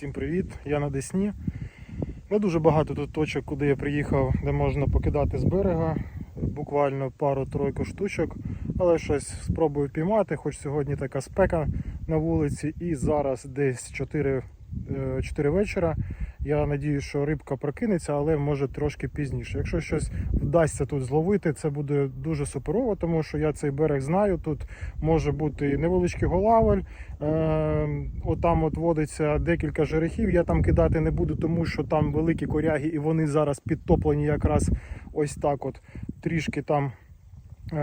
Всім привіт! Я на Десні. Не дуже багато тут точок, куди я приїхав, де можна покидати з берега. Буквально пару-тройку штучок, але щось спробую піймати, хоч сьогодні така спека на вулиці, і зараз десь 4, 4 вечора. Я надію, що рибка прокинеться, але може трошки пізніше. Якщо щось вдасться тут зловити, це буде дуже суперово, тому що я цей берег знаю. Тут може бути невеличкий голавель. Е, отам от водиться декілька жерехів. Я там кидати не буду, тому що там великі коряги, і вони зараз підтоплені якраз ось так. От трішки там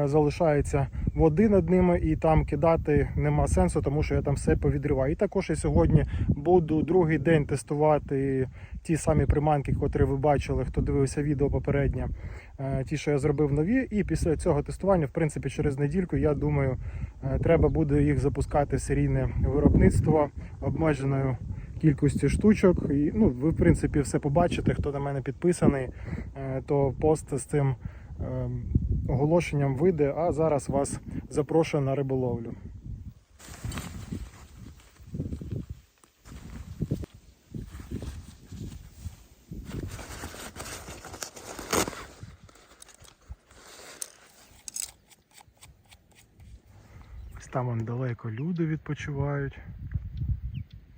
залишається води над ними, і там кидати нема сенсу, тому що я там все повідриваю. І також я сьогодні буду другий день тестувати ті самі приманки, котрі ви бачили, хто дивився відео попереднє, е, ті, що я зробив нові. І після цього тестування, в принципі, через недільку, я думаю, е, треба буде їх запускати в серійне виробництво обмеженою кількістю штучок. І, ну, ви, в принципі, все побачите. Хто на мене підписаний, е, то пост з цим е, оголошенням вийде. А зараз вас запрошую на риболовлю. Там вон далеко люди відпочивають.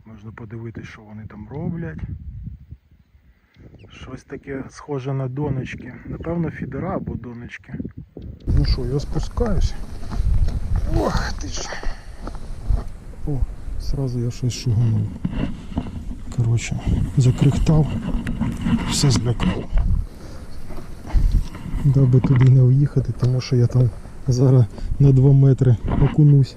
Можна подивитися, що вони там роблять. Щось таке схоже на донечки. Напевно, фідера або донечки. Ну що, я спускаюсь. Ох ти ж. О, сразу я щось шуганув. Коротше, закрихтав, все злякав. Даби туди не уїхати, тому що я там зараз на 2 метри окунусь.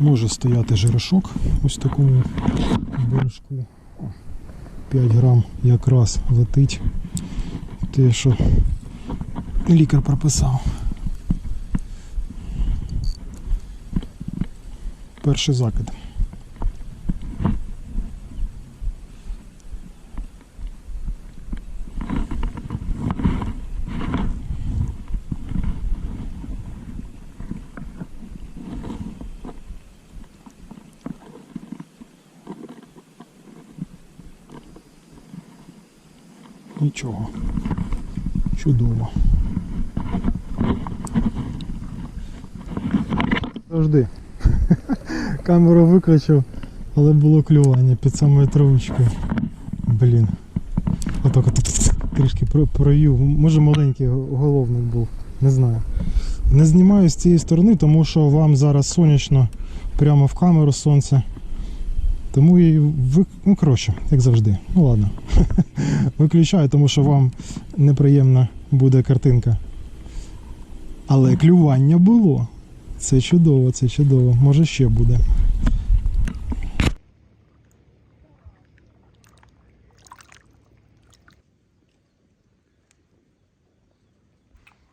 Може стояти жирошок ось такому бережку. 5 грам якраз летить. Те, що лікар прописав. Перший закид. Нічого. Чудово. Завжди. Камеру виключив, але було клювання під самою травичкою. Блін. Отак от трішки про- провів. Може маленький головник був, не знаю. Не знімаю з цієї сторони, тому що вам зараз сонячно прямо в камеру сонце. Тому і ви... ну коротше, як завжди. Ну ладно. Виключаю, тому що вам неприємна буде картинка. Але клювання було. Це чудово, це чудово. Може ще буде.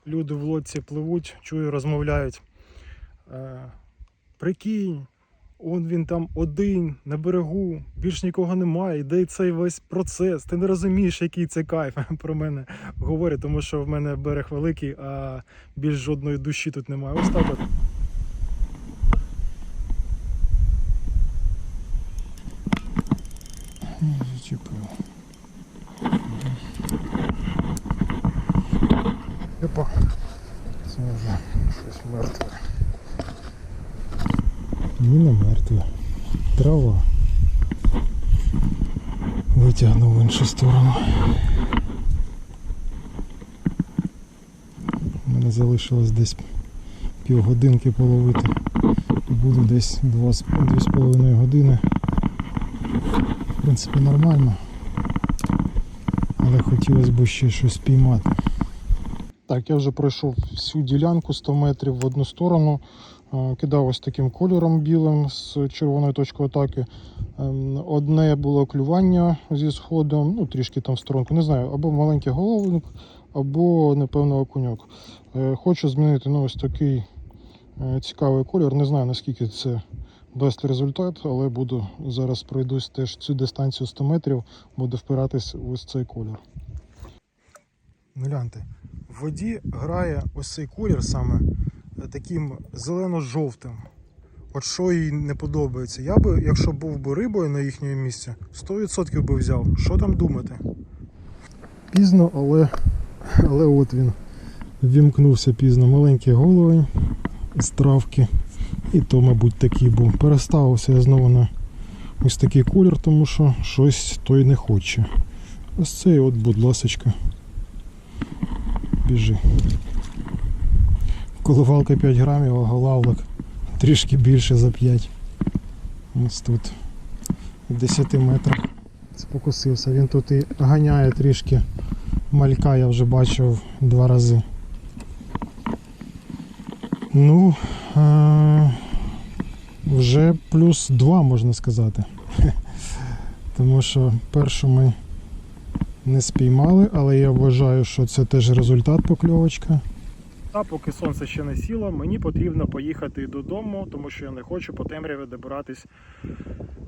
Люди в лодці пливуть, чую, розмовляють. Е, прикинь, он він там один на берегу, більш нікого немає, йде цей весь процес. Ти не розумієш, який це кайф про мене говорять, тому що в мене берег великий, а більш жодної душі тут немає. Ось так от. Зачепив. Опа. Це вже щось мертве. Ні, не мертве. Трава. Витягнув в іншу сторону. У мене залишилось десь півгодинки половити. Буду десь 2,5 години. В принципі нормально. Але хотілося б ще щось піймати. Так, я вже пройшов всю ділянку 100 метрів в одну сторону. Кидав ось таким кольором білим з червоною точкою атаки. Ем, Одне було клювання зі сходом, ну трішки там в сторонку, не знаю, або маленький головник, або, напевно, окуньок. Е, Хочу змінити ну, ось такий е, цікавий колір. Не знаю наскільки це дасть результат, але буду зараз пройдусь теж цю дистанцію 100 метрів, буду впиратись ось цей колір. Гляньте, в воді грає ось цей колір саме таким зелено-жовтим. От що їй не подобається. Я би, якщо був би рибою на їхньому місці, 100% би взяв. Що там думати? Пізно, але, але от він вімкнувся пізно. Маленький головень з травки. І то, мабуть, такий був. Переставився я знову на ось такий колір, тому що щось той не хоче. Ось цей от, будь ласочка. Біжи. Коливалка 5 грамів, а голавлик трішки більше за 5. Ось тут. В 10 метрах спокусився. Він тут і ганяє трішки малька, я вже бачив два рази. Ну, е- вже плюс 2 можна сказати. Тому що першу ми не спіймали, але я вважаю, що це теж результат покльовочка. Та поки сонце ще не сіло, мені потрібно поїхати додому, тому що я не хочу по темряві добиратись.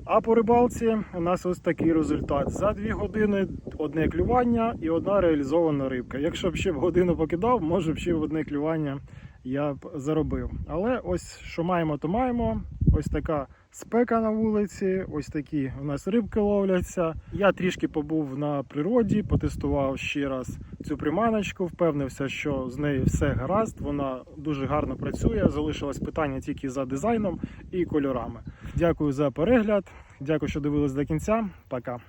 А по рибалці у нас ось такий результат. За 2 години одне клювання і одна реалізована рибка. Якщо б ще в годину покидав, може б ще в одне клювання я б заробив. Але ось що маємо, то маємо. Ось така спека на вулиці, ось такі у нас рибки ловляться. Я трішки побув на природі, потестував ще раз цю приманочку, впевнився, що з нею все гаразд, вона дуже гарно працює. Залишилось питання тільки за дизайном і кольорами. Дякую за перегляд. Дякую, що дивились до кінця. Пока.